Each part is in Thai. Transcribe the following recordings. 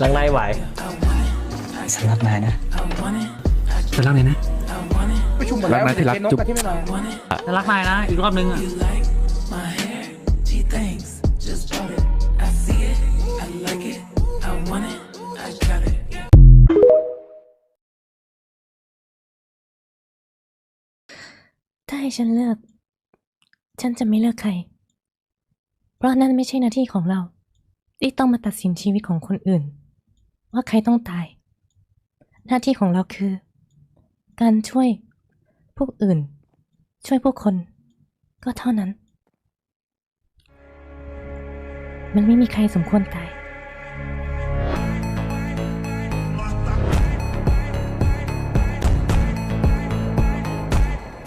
หลังในไหวสำนักนายนะจะเล่าเลยนะประชุมหมดแล้วรักนะที่รักเจนกจุ๊บกับที่ไม่มาจะรักนายนะ อีกรอบนึงอะถ้าให้ฉันเลือก ฉันจะไม่เลือกใคร เพราะนั่นไม่ใช่หน้าที่ของเรา ที่ต้องมาตัดสินชีวิตของคนอื่น ว่าใครต้องตาย หน้าที่ของเราคือ การช่วยผู้อื่น ช่วยผู้คน ก็เท่านั้น มันไม่มีใครสมควรตาย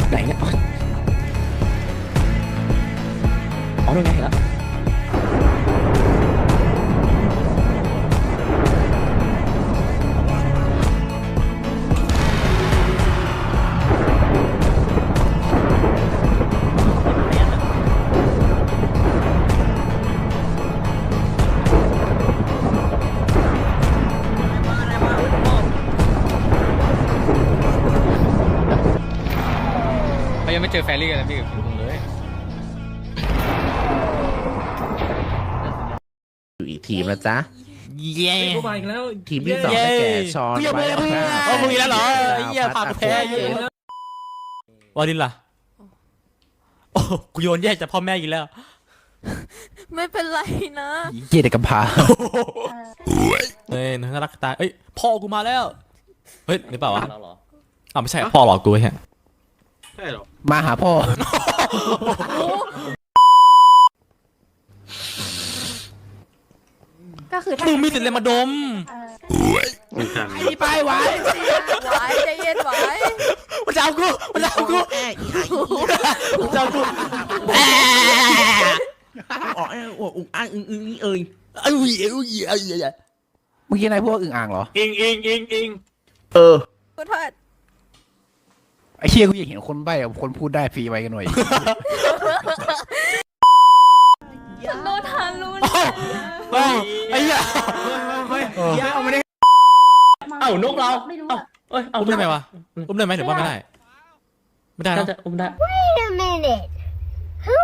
ไหนเนี่ยอ๋อนู่นไงเห็นแล้ว ยังไม่เจอแฟรี่กันนะพี่กับคุณเลยอยู่อีกทีมนะจ๊ะเย้ทีมที่สองได้แก่ชอนกูยังไม่ได้พูดไว้เอามึงอีกแล้วเหรอดาวไอ้เหี้ยพากูแพ้พัดเหี้ยาวาดินล่ะโอ้กูโยนแยกจากพ่อแม่อีกแล้ว ไม่เป็นไรนะเกียรติกำพร้าเฮ้ยน่ารักตายเอ้ยพ่อกูมาแล้ว เฮ้ยหรือเปล่าวะเราเหรออ้าวไม่ใช่พ่อหลอกกูใช่ มาหาพ่อ ก็คือถ้ามึงมีสิทธิ์เลยมาดมนี่ไปไว้ไหวใจเย็นไหวมันจะเอากูมันจะเอากูมันจะเอากูอ๋ออวกอุ้งอ้างอึ้งอึ้งนี่เอ่ยเอ้ยเอ้ยเอ้ยเอ้ยเอ้ยเมื่อกี้นายพวกอึ่งอ่างเหรอ อิงอิงอิงอิง เออขอโทษ ไอ้เชี่ยกูอยากเห็นคนใบ้กับคนพูดได้ฟรีไว้กันหน่อย ฉันโดนทารุณเฮ้ยไอ้เหี้ยเอาไม่ได้เอ้านกเราเอ้าเอ้ยเอาอุ้มได้ไหมวะ อุ้มได้ไหมหรือว่าไม่ได้ ไม่ได้น่าเนอะจะอุ้มได้ Wait a minute. Who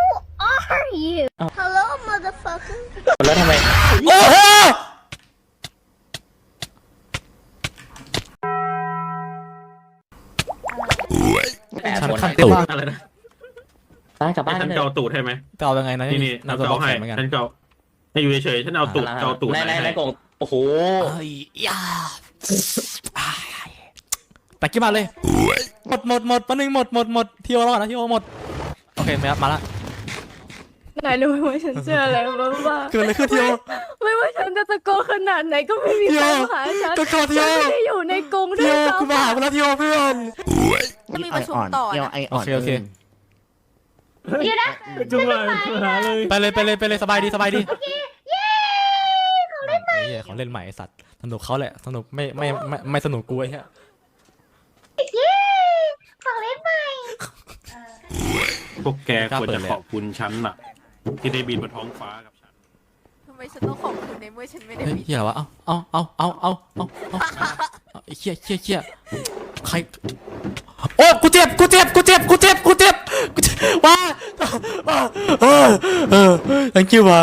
are you? Hello, motherfucker. แล้วทำไม โอ้โห ตูดอะไรนะตายกลับบ้านฉันเกาตูดให้ไหมจะเกายังไงนะนี่นี่เราจะบอเกาให้ฉันเกาให้อยู่เฉยๆฉันเอาตูดเกาตูดในในในกล่องโอ้โหเฮ้ยยาแต่กี่มาเลยหมดหมดหมดปันหนึ่งหมดหมดหมดเที่ยวแล้วก่อดนะเที่ยวหมด โอเคมามาละ นายรู้ไหมว่าฉันเชื่ออะไรบ้างว่าเกิดอะไรขึ้นเที่ยว ไม่ว่าฉันจะตะโกนขนาดไหนก็ไม่มีใครมาหาฉันก็กอดเที่ยว ฉันไม่ได้อยู่ในกรงด้วเที่ยยวซ้ำกูมาหาคุณแล้วเที่ยวเพื่อนจะมีประชุมต่อเอวนะไออ่โออนเคโอเคเดี๋ยวนะจุ๊บเลยหาเลย ไปเลยไปเลยไปเลยสบายดีสบายดีไอ้เหี้ยของเล่นใหม่ไอ้สัตว์สนุกเขาแหละสนุกไม่ไม่ไม่ไม่สนุกกูไอ้เหี้ยเย้ของเล่นใหม่ พวกแกควรจะขอบคุณฉันน่ะ ที่ได้บินบนท้องฟ้ากับฉันทำไมฉันต้องขอบคุณในเมื่อฉันไม่ได้บินเฮียะวะ เอ้าเอ้าเอ้าเอ้าเอ้าเอ้าเอ้าไอ้เฮียเฮียเฮียใคร โอ้กูเจ็บ กูเจ็บ กูเจ็บ กูเจ็บ กูเจ็บกูเจ็บว้าว้าเออเออ thank you วะ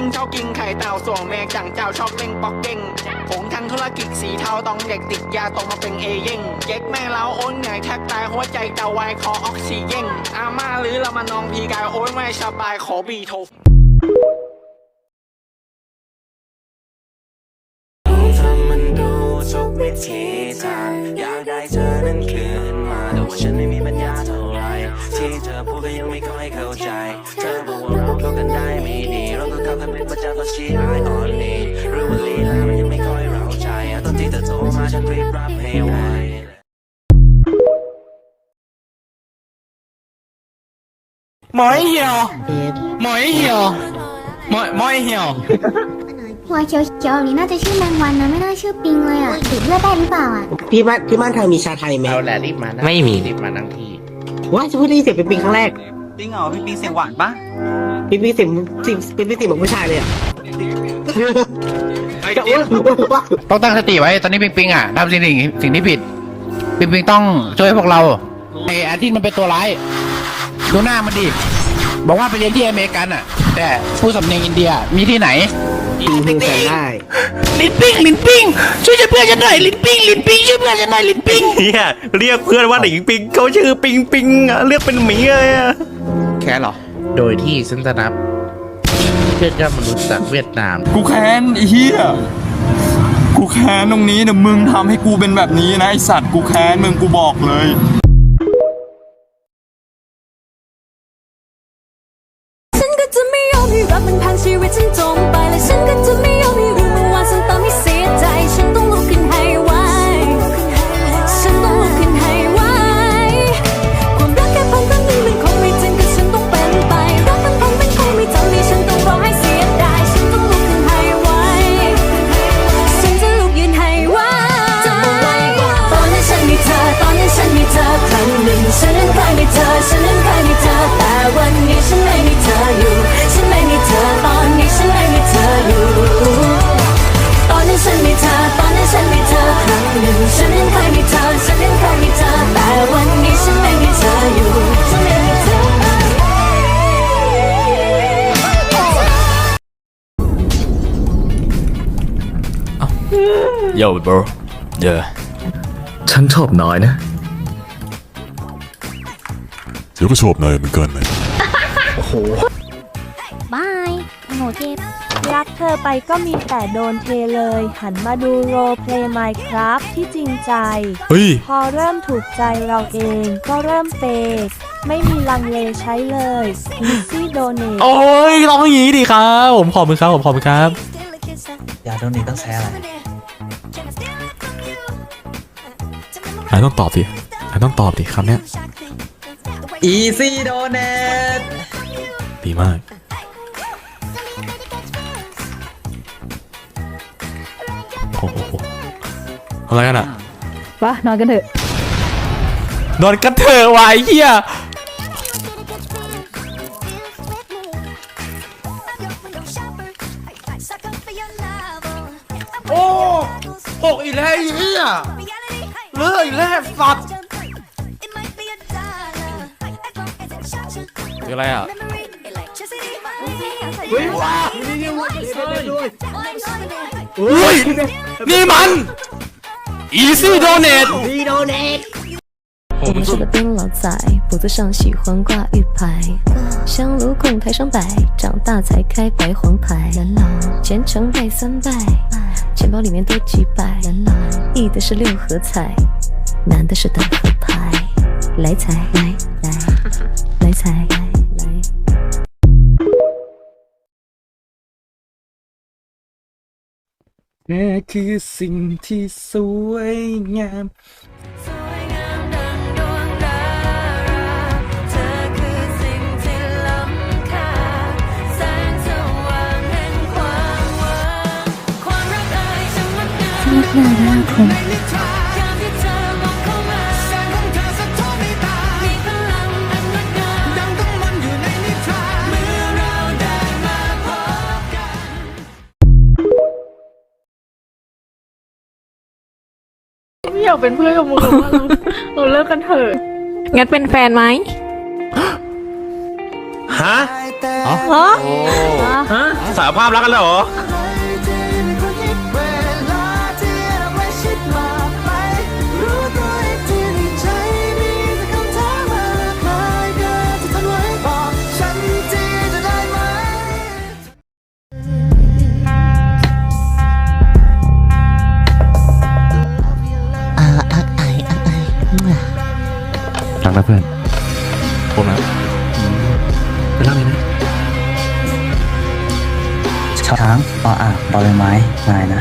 ป่าวุ้งจิ้งชอบกินไข่เต่าส่วงแมกจังเจ้าชอบเล่งปอกเก่งผมทำธุรกิจสีเทาต้องเด็กติดยาตกมาเป็นเอเย่งเจ๊กแม่เล้าโอนเหนื่อยแทบตายหัวใจเต่าวายขอออกซิเจนอาม่าหรือเรามานองพีกายโอ้ยไม่สบายขอบีโททุกวิธีทางอยากได้เธอนั้นคืนมาแต่ว่าฉันไม่มีปัญญาเท่าไรที่เธอพูดก็ยังไม่ค่อยเข้าใจเธอ เราเข้กันได้ม่ดีเราก็เข้ากันเป็นประจำตอนชีไอออนนี้รือว่าลีลามันยังไม่ค่อยเราใจตอนที่เธอโทรมาฉันรีบรับให้ไวหมอยเหี่ยวหมอยเหี่ยวหมอยเหี่ยว หัวเขียวๆนี่น่าจะชื่อแมงวันนะไม่น่าชื่อปิงเลยอะติดเลือได้หรือเปล่าอะพี่บ้านพี่บ้านเธอมีชาไทยไหมเราแหละรีบมานะไม่มี รีบมานั่งที่ว่าจะพูดได้เสียงเป็นปิงครั้งแรก จริงเหรอพี่ปิงเสียงหวานปะปิงปิงเสียงเสียงเป็นปิงเสียงเหมือนผู้ชายเลยอะไอ้จะเจี๊อ้ยวนบว่าต้องตั้งสติไว้ตอนนี้ปิงปิงอะทำสิ่งสิ่งสิ่งที่ผิดปิงปิงต้องช่วยพวกเราไอ้อาทิตย์มันเป็นตัวร้ายดูหน้ามันดิบอกว่าไปเรียนที่อเมริกันอะ แต่ผู้สำเนียงอินเดียมีที่ไหนปิงเพลงแสนได้ลินปิ้งลินปิ้งช่วยช่วยเพื่อนฉันหน่อยลินปิ้งลินปิ้งช่วยเพื่อนฉันหน่อยลินปิ้งเฮียเรียกเพื่อนว่าหนิงปิงเขาชื่อปิงปิงอะเรียกเป็นหมีเลยอะ แค่หรอ โดยที่ฉันจะนับเพื่อนยอดมนุษย์จากเวียดนาม กูแค้นไอ้เหี้ย กูแค้นตรงนี้นะมึงทำให้กูเป็นแบบนี้นะไอสัตว์กูแค้นมึงกูบอกเลย โย่ bro เย่ฉันชอบนายนะ เดี๋ยวก็ชอบนายเหมือนกันนะบายหนูเจ็บ รักเธอไปก็มีแต่โดนเทเลย หันมาดูโรเพลย์ไมครับที่จริงใจ เฮ้ย พอเริ่มถูกใจเราเองก็เริ่มเปย์ไม่มีลังเลใช้เลย Easy Donate โอ้ยร้องอย่างนี้ดิครับ ผมขอบคุณครับ ผมขอบคุณครับอย่าโดนนี้ต้องแซ่อะไร นายต้องตอบดินายต้องตอบดิคำเนี้ย Easy Donate ดีมาก โอ้โหอะไรกันอะวะนอนกันเถอะ นอนกันเถอะวายเฮียโอ้ หกอีกแล้วไอ้เฮีย เลื่อยอีกแล้วสัตว์คืออะไรอ่ะเฮ้ยว้าอุ้ยนี่มัน Easy Donate 我们是个冰老仔，脖子上喜欢挂玉牌，香炉供台上摆，长大才开白黄牌。虔诚拜三拜， 钱包里面多几百，一的是六合彩，男的是大合牌，来财来来来财来来。 แค่คือสิ่งที่สวยงาม ะท้อนในตามีพลังอันงดงามดังต้องมันอยู่ในนิทานเมื่อเราได้มาพบกันไม่อยากเป็นเพื่อนกับมึงหรอกว่าเราเราเลิกกันเถอะ งั้นเป็นแฟนไหมฮะฮะฮะสารภาพรักกันแล้วเหรอ รักนะเพื่อนผมนะไปเล่าเลยนะช้างปออ่างบอใบไม้นายนะ